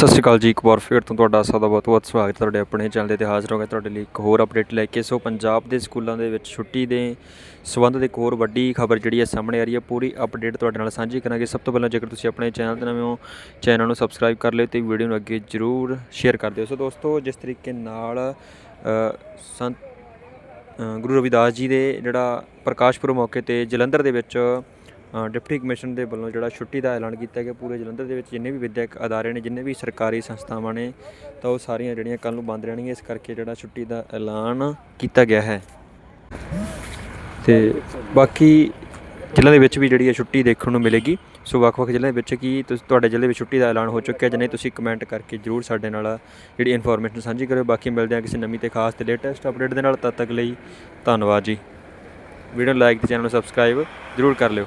ਸਤਿ ਸ਼੍ਰੀ ਅਕਾਲ ਜੀ, ਇੱਕ ਵਾਰ ਫਿਰ ਤੋਂ ਤੁਹਾਡਾ ਸਭ ਦਾ ਬਹੁਤ ਬਹੁਤ ਸਵਾਗਤ ਹੈ ਤੁਹਾਡੇ ਆਪਣੇ ਚੈਨਲ ਦੇ ਤੇ ਹਾਜ਼ਰ ਹੋ ਗਿਆ ਤੁਹਾਡੇ ਲਈ ਇੱਕ ਹੋਰ ਅਪਡੇਟ ਲੈ ਕੇ। ਸੋ ਪੰਜਾਬ ਦੇ ਸਕੂਲਾਂ ਦੇ ਵਿੱਚ ਛੁੱਟੀ ਦੇ ਸਬੰਧ ਦੇ ਇੱਕ ਹੋਰ ਵੱਡੀ ਖਬਰ ਜਿਹੜੀ ਹੈ ਸਾਹਮਣੇ ਆ ਰਹੀ ਹੈ, ਪੂਰੀ ਅਪਡੇਟ ਤੁਹਾਡੇ ਨਾਲ ਸਾਂਝੀ ਕਰਾਂਗੇ। ਸਭ ਤੋਂ ਪਹਿਲਾਂ ਜੇਕਰ ਤੁਸੀਂ ਆਪਣੇ ਚੈਨਲ ਤੇ ਨਵੇਂ ਹੋ, ਚੈਨਲ ਨੂੰ ਸਬਸਕ੍ਰਾਈਬ ਕਰ ਲਿਓ ਤੇ ਵੀਡੀਓ ਨੂੰ ਅੱਗੇ ਜਰੂਰ ਸ਼ੇਅਰ ਕਰ ਦਿਓ। ਸੋ ਦੋਸਤੋ, ਜਿਸ ਤਰੀਕੇ ਨਾਲ ਸੰਤ ਗੁਰੂ ਰਵਿਦਾਸ ਜੀ ਦੇ ਜਿਹੜਾ ਪ੍ਰਕਾਸ਼ ਪੁਰਬ ਮੌਕੇ ਤੇ ਜਲੰਧਰ ਦੇ ਵਿੱਚ ਡਿਪਟੀ ਕਮਿਸ਼ਨ ਦੇ ਵੱਲੋਂ ਜਿਹੜਾ ਛੁੱਟੀ ਦਾ ਐਲਾਨ ਕੀਤਾ ਗਿਆ ਪੂਰੇ ਜਲੰਧਰ ਦੇ ਵਿੱਚ, ਜਿੰਨੇ ਵੀ ਵਿਦਿਅਕ ਅਦਾਰੇ ਨੇ, ਜਿੰਨੇ ਵੀ ਸਰਕਾਰੀ ਸੰਸਥਾਵਾਂ ਨੇ, ਤਾਂ ਉਹ ਸਾਰੀਆਂ ਜਿਹੜੀਆਂ ਕੱਲ ਨੂੰ ਬੰਦ ਰਹਿਣਗੀਆਂ, ਇਸ ਕਰਕੇ ਜਿਹੜਾ ਛੁੱਟੀ ਦਾ ਐਲਾਨ ਕੀਤਾ ਗਿਆ ਹੈ। ਤੇ ਬਾਕੀ ਜ਼ਿਲ੍ਹਿਆਂ ਦੇ ਵਿੱਚ ਵੀ ਜਿਹੜੀ ਹੈ ਛੁੱਟੀ ਦੇਖਣ ਨੂੰ ਮਿਲੇਗੀ। ਸੋ ਵੱਖ-ਵੱਖ ਜ਼ਿਲ੍ਹਿਆਂ ਦੇ ਵਿੱਚ ਕੀ ਤੁਸੀਂ, ਤੁਹਾਡੇ ਜ਼ਿਲ੍ਹੇ ਵਿੱਚ ਛੁੱਟੀ ਦਾ ਐਲਾਨ ਹੋ ਚੁੱਕਿਆ ਜਾਂ ਨਹੀਂ, ਤੁਸੀਂ ਕਮੈਂਟ ਕਰਕੇ ਜਰੂਰ ਸਾਡੇ ਨਾਲ ਜਿਹੜੀ ਇਨਫੋਰਮੇਸ਼ਨ ਸਾਂਝੀ ਕਰਿਓ। ਬਾਕੀ ਮਿਲਦੇ ਹਾਂ ਕਿਸੇ ਨਵੀਂ ਤੇ ਖਾਸ ਤੇ ਲੇਟੈਸਟ ਅਪਡੇਟ ਦੇ ਨਾਲ, ਤਦ ਤੱਕ ਲਈ ਧੰਨਵਾਦ ਜੀ। ਵੀਡੀਓ ਲਾਈਕ ਤੇ ਚੈਨਲ ਨੂੰ ਸਬਸਕ੍ਰਾਈਬ ਜਰੂਰ ਕਰ ਲਿਓ।